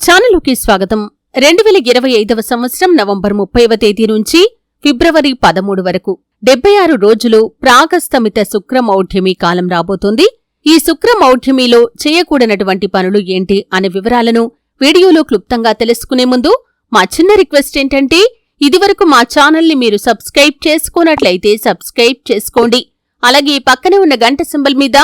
ఛానలుకి స్వాగతం. రెండు వేల ఇరవై ఐదవ సంవత్సరం నవంబర్ ముప్పైవ తేదీ నుంచి ఫిబ్రవరి పదమూడు వరకు డెబ్బై ఆరు రోజులు ప్రాగస్తమిత శుక్రమౌఢ్యమి కాలం రాబోతోంది. ఈ శుక్రమౌఢ్యమిలో చేయకూడనటువంటి పనులు ఏంటి అనే వివరాలను వీడియోలో క్లుప్తంగా తెలుసుకునే ముందు మా చిన్న రిక్వెస్ట్ ఏంటంటే ఇదివరకు మా ఛానల్ని మీరు సబ్స్క్రైబ్ చేసుకున్నట్లయితే సబ్స్క్రైబ్ చేసుకోండి. అలాగే పక్కనే ఉన్న గంట సింబల్ మీద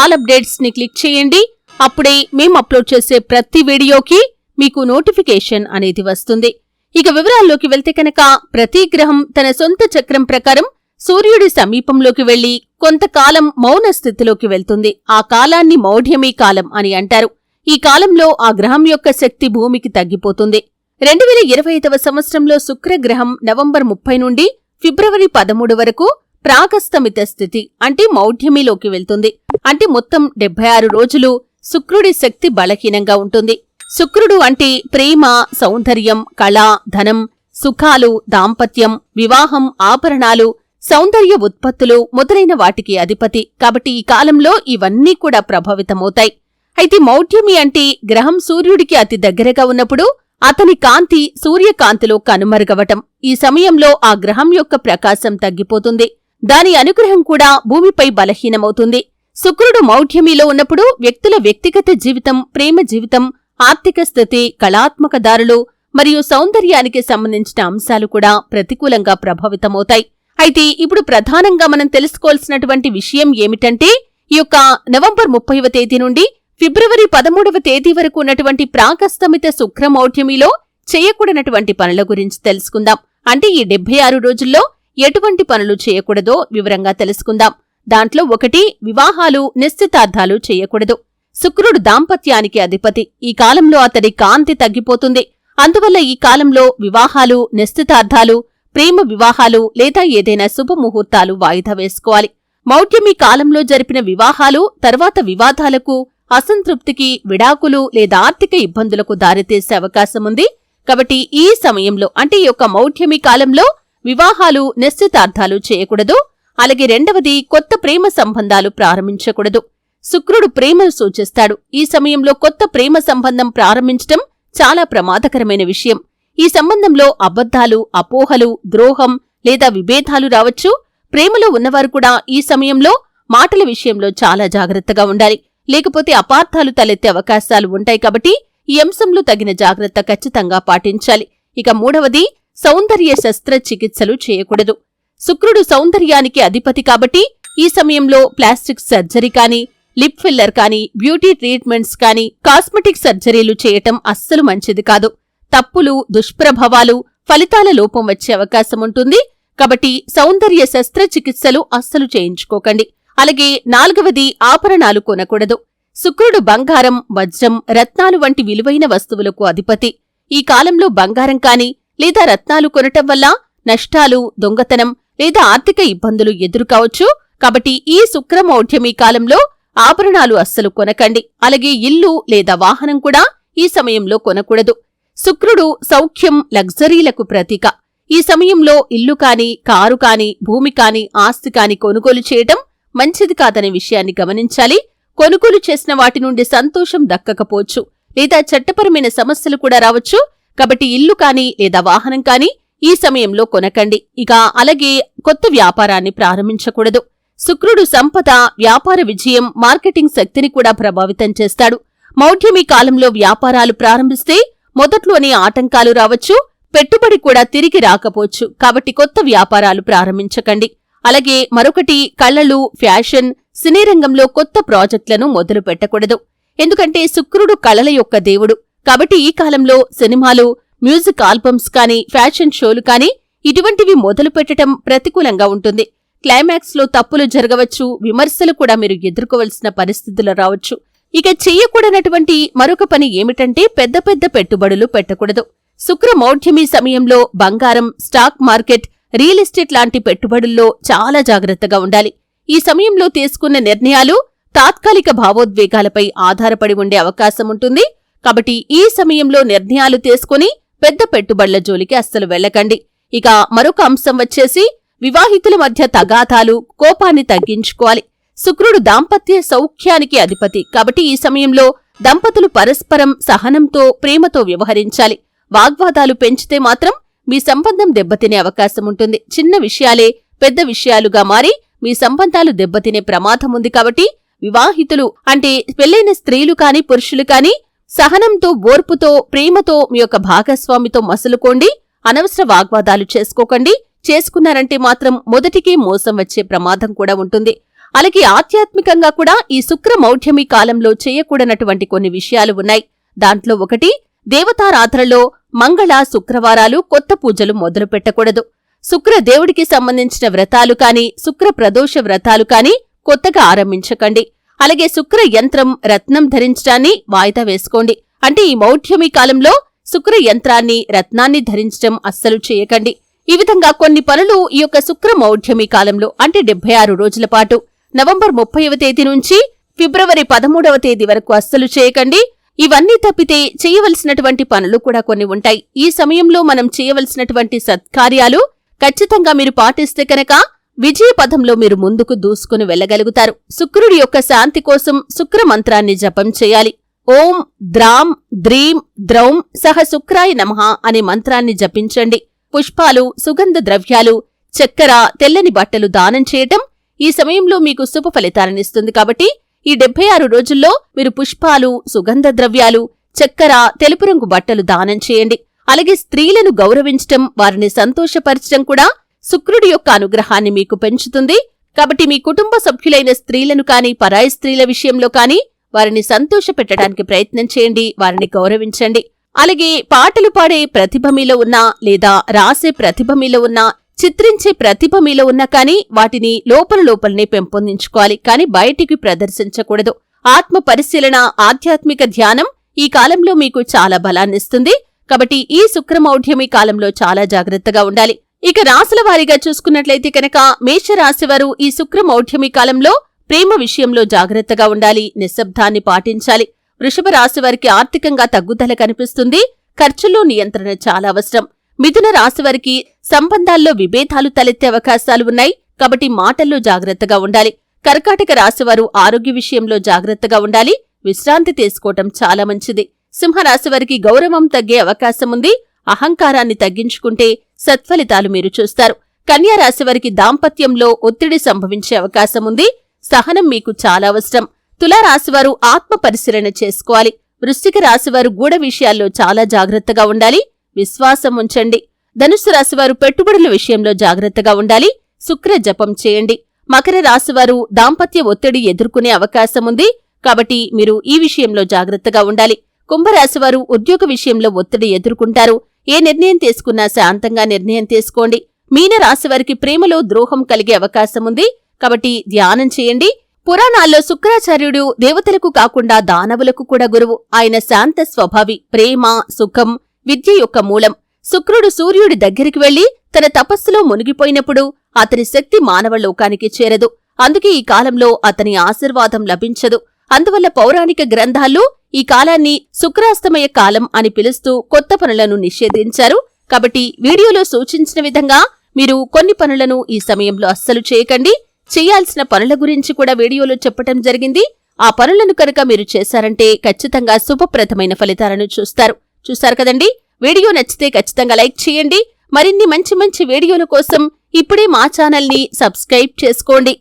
ఆల్ అప్డేట్స్ని క్లిక్ చేయండి. అప్పుడే మేము అప్లోడ్ చేసే ప్రతి వీడియోకి మీకు నోటిఫికేషన్ అనేది వస్తుంది. ఇక వివరాల్లోకి వెళ్తే కనుక ప్రతి గ్రహం తన సొంత చక్రం ప్రకారం సూర్యుడి సమీపంలోకి వెళ్ళి కొంతకాలం మౌన స్థితిలోకి వెళ్తుంది. ఆ కాలాన్ని మౌఢ్యమీ కాలం అని అంటారు. ఈ కాలంలో ఆ గ్రహం యొక్క శక్తి భూమికి తగ్గిపోతుంది. రెండు వేల ఇరవై ఐదవ సంవత్సరంలో శుక్రగ్రహం నవంబర్ ముప్పై నుండి ఫిబ్రవరి పదమూడు వరకు ప్రాగస్తమిత స్థితి అంటే మౌఢ్యమిలోకి వెళ్తుంది. అంటే మొత్తం డెబ్బై ఆరు రోజులు శుక్రుడి శక్తి బలహీనంగా ఉంటుంది. శుక్రుడు అంటే ప్రేమ సౌందర్యం కళ ధనం సుఖాలు దాంపత్యం వివాహం ఆభరణాలు సౌందర్య ఉత్పత్తులు మొదలైన వాటికి అధిపతి. కాబట్టి ఈ కాలంలో ఇవన్నీ కూడా ప్రభావితమవుతాయి. అయితే మౌఢ్యమి అంటే గ్రహం సూర్యుడికి అతి దగ్గరగా ఉన్నప్పుడు అతని కాంతి సూర్యకాంతిలో కనుమరుగవటం. ఈ సమయంలో ఆ గ్రహం యొక్క ప్రకాశం తగ్గిపోతుంది. దాని అనుగ్రహం కూడా భూమిపై బలహీనమవుతుంది. శుక్రుడు మౌఢ్యమిలో ఉన్నప్పుడు వ్యక్తుల వ్యక్తిగత జీవితం ప్రేమ జీవితం ఆర్థిక స్థితి కళాత్మక దారులు మరియు సౌందర్యానికి సంబంధించిన అంశాలు కూడా ప్రతికూలంగా ప్రభావితమవుతాయి. అయితే ఇప్పుడు ప్రధానంగా మనం తెలుసుకోవాల్సినటువంటి విషయం ఏమిటంటే ఈ యొక్క నవంబర్ ముప్పైవ తేదీ నుండి ఫిబ్రవరి పదమూడవ తేదీ వరకు ఉన్నటువంటి ప్రాకస్తమిత శుక్రమౌఢ్యమిలో చేయకూడనటువంటి పనుల గురించి తెలుసుకుందాం. అంటే ఈ డెబ్బై ఆరు రోజుల్లో ఎటువంటి పనులు చేయకూడదో వివరంగా తెలుసుకుందాం. దాంట్లో ఒకటి వివాహాలు నిశ్చితార్థాలు చేయకూడదు. శుక్రుడు దాంపత్యానికి అధిపతి. ఈ కాలంలో అతడి కాంతి తగ్గిపోతుంది. అందువల్ల ఈ కాలంలో వివాహాలు నిశ్చితార్థాలు ప్రేమ వివాహాలు లేదా ఏదైనా శుభముహూర్తాలు వాయిదా వేసుకోవాలి. మౌఢ్యమి కాలంలో జరిపిన వివాహాలు తర్వాత వివాదాలకు అసంతృప్తికి విడాకులు లేదా ఆర్థిక ఇబ్బందులకు దారితీసే అవకాశం ఉంది. కాబట్టి ఈ సమయంలో అంటే ఈ యొక్క మౌఢ్యమి కాలంలో వివాహాలు నిశ్చితార్థాలు చేయకూడదు. అలాగే రెండవది కొత్త ప్రేమ సంబంధాలు ప్రారంభించకూడదు. శుక్రుడు ప్రేమను సూచిస్తాడు. ఈ సమయంలో కొత్త ప్రేమ సంబంధం ప్రారంభించటం చాలా ప్రమాదకరమైన విషయం. ఈ సంబంధంలో అబద్ధాలు అపోహలు ద్రోహం లేదా విభేదాలు రావచ్చు. ప్రేమలో ఉన్నవారు కూడా ఈ సమయంలో మాటల విషయంలో చాలా జాగ్రత్తగా ఉండాలి. లేకపోతే అపార్థాలు తలెత్తే అవకాశాలు ఉంటాయి కాబట్టి ఈ అంశంలో తగిన జాగ్రత్త ఖచ్చితంగా పాటించాలి. ఇక మూడవది సౌందర్య శస్త్రచికిత్సలు చేయకూడదు. శుక్రుడు సౌందర్యానికి అధిపతి కాబట్టి ఈ సమయంలో ప్లాస్టిక్ సర్జరీ కానీ లిప్ ఫిల్లర్ కానీ బ్యూటీ ట్రీట్మెంట్స్ కానీ కాస్మెటిక్ సర్జరీలు చేయటం అస్సలు మంచిది కాదు. తప్పులు దుష్ప్రభావాలు ఫలితాల లోపం వచ్చే అవకాశం ఉంటుంది. కాబట్టి సౌందర్య శస్త్రచికిత్సలు అస్సలు చేయించుకోకండి. అలాగే నాలుగవది ఆభరణాలు కొనకూడదు. శుక్రుడు బంగారం వజ్రం రత్నాలు వంటి విలువైన వస్తువులకు అధిపతి. ఈ కాలంలో బంగారం కాని లేదా రత్నాలు కొనటం వల్ల నష్టాలు దొంగతనం లేదా ఆర్థిక ఇబ్బందులు ఎదురుకావచ్చు. కాబట్టి ఈ శుక్రమౌఢ్యమి కాలంలో ఆభరణాలు అస్సలు కొనకండి. అలాగే ఇల్లు లేదా వాహనం కూడా ఈ సమయంలో కొనకూడదు. శుక్రుడు సౌఖ్యం లగ్జరీలకు ప్రతీక. ఈ సమయంలో ఇల్లు కాని కారు కాని భూమి కాని ఆస్తి కాని కొనుగోలు చేయటం మంచిది కాదనే విషయాన్ని గమనించాలి. కొనుగోలు చేసిన వాటి నుండి సంతోషం దక్కకపోవచ్చు. లేదా చట్టపరమైన సమస్యలు కూడా రావచ్చు. కాబట్టి ఇల్లు కాని లేదా వాహనం కాని ఈ సమయంలో కొనకండి. ఇక అలాగే కొత్త వ్యాపారాన్ని ప్రారంభించకూడదు. శుక్రుడు సంపద వ్యాపార విజయం మార్కెటింగ్ శక్తిని కూడా ప్రభావితం చేస్తాడు. మౌఢ్యమి కాలంలో వ్యాపారాలు ప్రారంభిస్తే మొదట్లోనే ఆటంకాలు రావచ్చు పెట్టుబడి కూడా తిరిగి రాకపోవచ్చు. కాబట్టి కొత్త వ్యాపారాలు ప్రారంభించకండి. అలాగే మరొకటి కళలు ఫ్యాషన్ సినీ రంగంలో కొత్త ప్రాజెక్టులను మొదలు పెట్టకూడదు. ఎందుకంటే శుక్రుడు కళల యొక్క దేవుడు. కాబట్టి ఈ కాలంలో సినిమాలు మ్యూజిక్ ఆల్బమ్స్ కానీ ఫ్యాషన్ షోలు కానీ ఇటువంటివి మొదలు పెట్టడం ప్రతికూలంగా ఉంటుంది. క్లైమాక్స్లో తప్పులు జరగవచ్చు విమర్శలు కూడా మీరు ఎదుర్కోవలసిన పరిస్థితులు రావచ్చు. ఇక చెయ్యకూడనటువంటి మరొక పని ఏమిటంటే పెద్ద పెద్ద పెట్టుబడులు పెట్టకూడదు. శుక్ర మౌఢ్యమి సమయంలో బంగారం స్టాక్ మార్కెట్ రియల్ ఎస్టేట్ లాంటి పెట్టుబడుల్లో చాలా జాగ్రత్తగా ఉండాలి. ఈ సమయంలో తీసుకున్న నిర్ణయాలు తాత్కాలిక భావోద్వేగాలపై ఆధారపడి ఉండే అవకాశం ఉంటుంది. కాబట్టి ఈ సమయంలో నిర్ణయాలు తీసుకుని పెద్ద పెట్టుబడుల జోలికి అస్సలు వెళ్ళకండి. ఇక మరొక అంశం వచ్చేసి వివాహితుల మధ్య తగాదాలు కోపాన్ని తగ్గించుకోవాలి. శుక్రుడు దాంపత్య సౌఖ్యానికి అధిపతి. కాబట్టి ఈ సమయంలో దంపతులు పరస్పరం సహనంతో ప్రేమతో వ్యవహరించాలి. వాగ్వాదాలు పెంచితే మాత్రం మీ సంబంధం దెబ్బతినే అవకాశం ఉంటుంది. చిన్న విషయాలే పెద్ద విషయాలుగా మారి మీ సంబంధాలు దెబ్బతినే ప్రమాదం ఉంది కాబట్టి వివాహితులు అంటే పెళ్ళైన స్త్రీలు కాని పురుషులు కాని సహనంతో ఓర్పుతో ప్రేమతో మీ యొక్క భాగస్వామితో మసులుకోండి. అనవసర వాగ్వాదాలు చేసుకోకండి. చేసుకున్నారంటే మాత్రం మొదటికి మోసం వచ్చే ప్రమాదం కూడా ఉంటుంది. అలాగే ఆధ్యాత్మికంగా కూడా ఈ శుక్ర మౌఢ్యమి కాలంలో చేయకూడనటువంటి కొన్ని విషయాలు ఉన్నాయి. దాంట్లో ఒకటి దేవతారాధనలో మంగళ శుక్రవారాలు కొత్త పూజలు మొదలు పెట్టకూడదు. శుక్ర దేవుడికి సంబంధించిన వ్రతాలు కాని శుక్ర ప్రదోష వ్రతాలు కాని కొత్తగా ఆరంభించకండి. అలాగే శుక్ర యంత్రం రత్నం ధరించడాన్ని వాయిదా వేసుకోండి. అంటే ఈ మౌఢ్యమి కాలంలో శుక్ర యంత్రాన్ని రత్నాన్ని ధరించడం అస్సలు చేయకండి. ఈ విధంగా కొన్ని పనులు ఈ యొక్క శుక్ర మౌఢ్యమి కాలంలో అంటే డెబ్బై ఆరు రోజుల పాటు. నవంబర్ ముప్పైవ తేదీ నుంచి ఫిబ్రవరి పదమూడవ తేదీ వరకు అస్సలు చేయకండి. ఇవన్నీ తప్పితే చేయవలసినటువంటి పనులు కూడా కొన్ని ఉంటాయి. ఈ సమయంలో మనం చేయవలసినటువంటి సత్కార్యాలు ఖచ్చితంగా మీరు పాటిస్తే కనుక విజయ పథంలో మీరు ముందుకు దూసుకుని వెళ్ళగలుగుతారు. శుక్రుడి యొక్క శాంతి కోసం శుక్ర మంత్రాన్ని జపం చేయాలి. ఓం ద్రాం ద్రీం ద్రౌం సహ శుక్రాయ నమః అనే మంత్రాన్ని జపించండి. పుష్పాలు సుగంధ ద్రవ్యాలు చక్కెర తెల్లని బట్టలు దానం చేయటం ఈ సమయంలో మీకు శుభ ఫలితాలనిస్తుంది కాబట్టి ఈ డెబ్బై ఆరు రోజుల్లో మీరు పుష్పాలు సుగంధ ద్రవ్యాలు చక్కెర తెలుపు రంగు బట్టలు దానం చేయండి. అలాగే స్త్రీలను గౌరవించటం వారిని సంతోషపరచడం కూడా శుక్రుడి యొక్క అనుగ్రహాన్ని మీకు పెంచుతుంది. కాబట్టి మీ కుటుంబ సభ్యులైన స్త్రీలను కాని పరాయి స్త్రీల విషయంలో కాని వారిని సంతోషపెట్టడానికి ప్రయత్నం చేయండి వారిని గౌరవించండి. అలాగే పాటలు పాడే ప్రతిభ మీలో ఉన్నా లేదా రాసే ప్రతిభ మీలో ఉన్నా చిత్రించే ప్రతిభ మీలో ఉన్నా కానీ వాటిని లోపల లోపలనే పెంపొందించుకోవాలి. కానీ బయటికి ప్రదర్శించకూడదు. ఆత్మ పరిశీలన ఆధ్యాత్మిక ధ్యానం ఈ కాలంలో మీకు చాలా బలాన్నిస్తుంది కాబట్టి ఈ శుక్రమౌఢ్యమి కాలంలో చాలా జాగ్రత్తగా ఉండాలి. ఇక రాసుల వారీగా చూసుకున్నట్లయితే కనుక మేషరాశివారు ఈ శుక్రమౌఢ్యమి కాలంలో ప్రేమ విషయంలో జాగ్రత్తగా ఉండాలి నిశ్శబ్దాన్ని పాటించాలి. వృషభ రాశి వారికి ఆర్థికంగా తగ్గుదల కనిపిస్తుంది. ఖర్చుల్లో నియంత్రణ చాలా అవసరం. మిథున రాశి వారికి సంబంధాల్లో విభేదాలు తలెత్తే అవకాశాలు ఉన్నాయి. కాబట్టి మాటల్లో జాగ్రత్తగా ఉండాలి. కర్కాటక రాశివారు ఆరోగ్య విషయంలో జాగ్రత్తగా ఉండాలి. విశ్రాంతి తీసుకోవటం చాలా మంచిది. సింహరాశి వారికి గౌరవం తగ్గే అవకాశం ఉంది. అహంకారాన్ని తగ్గించుకుంటే సత్ఫలితాలు మీరు చూస్తారు. కన్యా రాశి వారికి దాంపత్యంలో ఒత్తిడి సంభవించే అవకాశం ఉంది. సహనం మీకు చాలా అవసరం. తులారాశివారు ఆత్మ పరిశీలన చేసుకోవాలి. వృశ్చిక రాశివారు గూఢ విషయాల్లో చాలా జాగ్రత్తగా ఉండాలి. విశ్వాసం ఉంచండి. ధనుసు రాశివారు పెట్టుబడుల విషయంలో జాగ్రత్తగా ఉండాలి. శుక్ర జపం చేయండి. మకర రాశివారు దాంపత్య ఒత్తిడి ఎదుర్కొనే అవకాశం ఉంది. కాబట్టి మీరు ఈ విషయంలో జాగ్రత్తగా ఉండాలి. కుంభరాశివారు ఉద్యోగ విషయంలో ఒత్తిడి ఎదుర్కొంటారు. ఏ నిర్ణయం తీసుకున్నా శాంతంగా నిర్ణయం తీసుకోండి. మీన రాశివారికి ప్రేమలో ద్రోహం కలిగే అవకాశం ఉంది. కాబట్టి ధ్యానం చేయండి. పురాణాల్లో శుక్రాచార్యుడు దేవతలకు కాకుండా దానవులకు కూడా గురువు. ఆయన శాంత స్వభావి ప్రేమ సుఖం విద్య యొక్క మూలం. శుక్రుడు సూర్యుడి దగ్గరికి వెళ్ళి తన తపస్సులో మునిగిపోయినప్పుడు అతని శక్తి మానవ లోకానికి చేరదు. అందుకే ఈ కాలంలో అతని ఆశీర్వాదం లభించదు. అందువల్ల పౌరాణిక గ్రంథాల్లో ఈ కాలాన్ని శుక్రాస్తమయ కాలం అని పిలుస్తూ కొత్త పనులను నిషేధించారు. కాబట్టి వీడియోలో సూచించిన విధంగా మీరు కొన్ని పనులను ఈ సమయంలో అస్సలు చేయకండి. చేయాల్సిన పనుల గురించి కూడా వీడియోలో చెప్పటం జరిగింది. ఆ పనులను కనుక మీరు చేశారంటే ఖచ్చితంగా శుభప్రదమైన ఫలితాలను చూస్తారు. చూస్తారు కదండి? వీడియో నచ్చితే ఖచ్చితంగా లైక్ చేయండి. మరిన్ని మంచి మంచి వీడియోల కోసం ఇప్పుడే మా ఛానల్ని సబ్స్క్రైబ్ చేసుకోండి.